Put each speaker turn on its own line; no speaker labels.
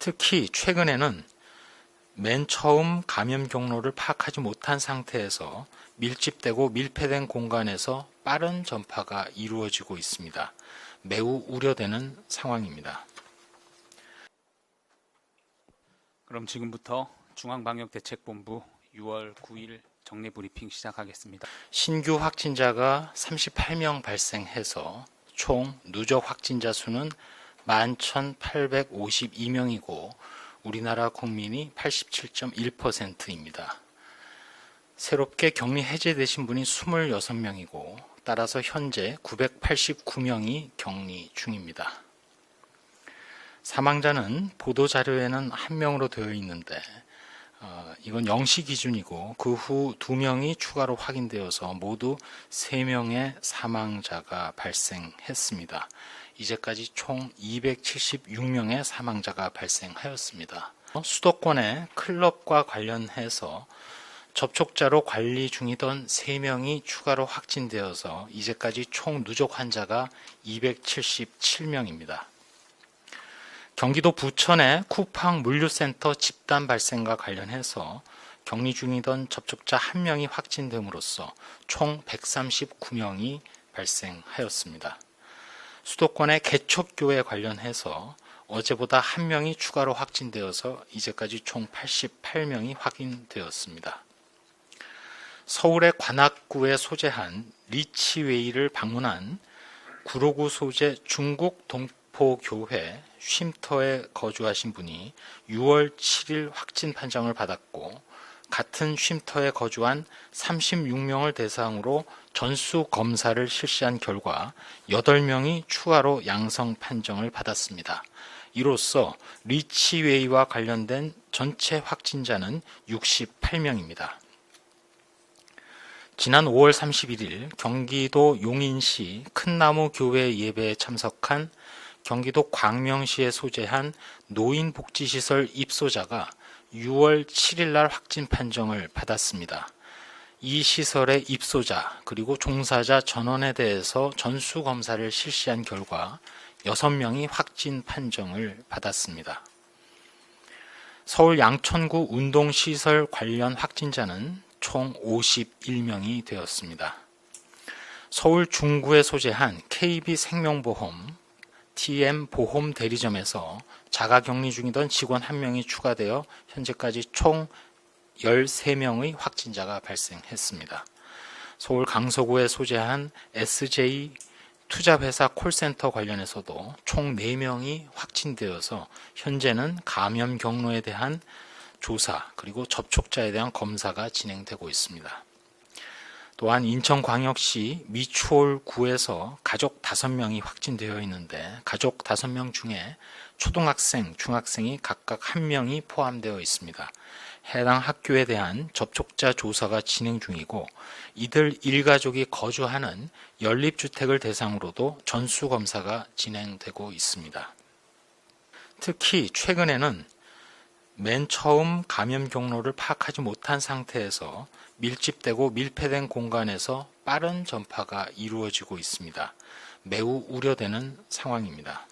특히 최근에는 맨 처음 감염 경로를 파악하지 못한 상태에서 밀집되고 밀폐된 공간에서 빠른 전파가 이루어지고 있습니다. 매우 우려되는 상황입니다.
그럼 지금부터 중앙방역대책본부 6월 9일 정례 브리핑 시작하겠습니다.
신규 확진자가 38명 발생해서 총 누적 확진자 수는 11,852명이고 우리나라 국민이 87.1%입니다. 새롭게 격리 해제되신 분이 26명이고 따라서 현재 989명이 격리 중입니다. 사망자는 보도자료에는 한 명으로 되어 있는데 어, 이건 0시 기준이고 그 후 두 명이 추가로 확인되어서 모두 세 명의 사망자가 발생했습니다. 이제까지 총 276명의 사망자가 발생하였습니다. 수도권의 클럽과 관련해서 접촉자로 관리 중이던 3명이 추가로 확진되어서 이제까지 총 누적 환자가 277명입니다. 경기도 부천의 쿠팡 물류센터 집단 발생과 관련해서 격리 중이던 접촉자 1명이 확진됨으로써 총 139명이 발생하였습니다. 수도권의 개척교회 관련해서 어제보다 1명이 추가로 확진되어서 이제까지 총 88명이 확인되었습니다. 서울의 관악구에 소재한 리치웨이를 방문한 구로구 소재 중국 동포교회 쉼터에 거주하신 분이 6월 7일 확진 판정을 받았고 같은 쉼터에 거주한 36명을 대상으로 전수 검사를 실시한 결과 8명이 추가로 양성 판정을 받았습니다. 이로써 리치웨이와 관련된 전체 확진자는 68명입니다. 지난 5월 31일 경기도 용인시 큰나무 교회 예배에 참석한 경기도 광명시에 소재한 노인복지시설 입소자가 6월 7일 날 확진 판정을 받았습니다. 이 시설의 입소자 그리고 종사자 전원에 대해서 전수 검사를 실시한 결과 6명이 확진 판정을 받았습니다. 서울 양천구 운동시설 관련 확진자는 총 51명이 되었습니다. 서울 중구에 소재한 KB 생명보험 TM 보험 대리점에서 자가 격리 중이던 직원 1명이 추가되어 현재까지 총 13명의 확진자가 발생했습니다. 서울 강서구에 소재한 SJ 투자회사 콜센터 관련해서도 총 4명이 확진되어서 현재는 감염 경로에 대한 조사 그리고 접촉자에 대한 검사가 진행되고 있습니다. 또한 인천광역시 미추홀구에서 가족 5명이 확진되어 있는데 가족 5명 중에 초등학생, 중학생이 각각 1명이 포함되어 있습니다. 해당 학교에 대한 접촉자 조사가 진행 중이고 이들 일가족이 거주하는 연립주택을 대상으로도 전수검사가 진행되고 있습니다. 특히 최근에는 맨 처음 감염 경로를 파악하지 못한 상태에서 밀집되고 밀폐된 공간에서 빠른 전파가 이루어지고 있습니다. 매우 우려되는 상황입니다.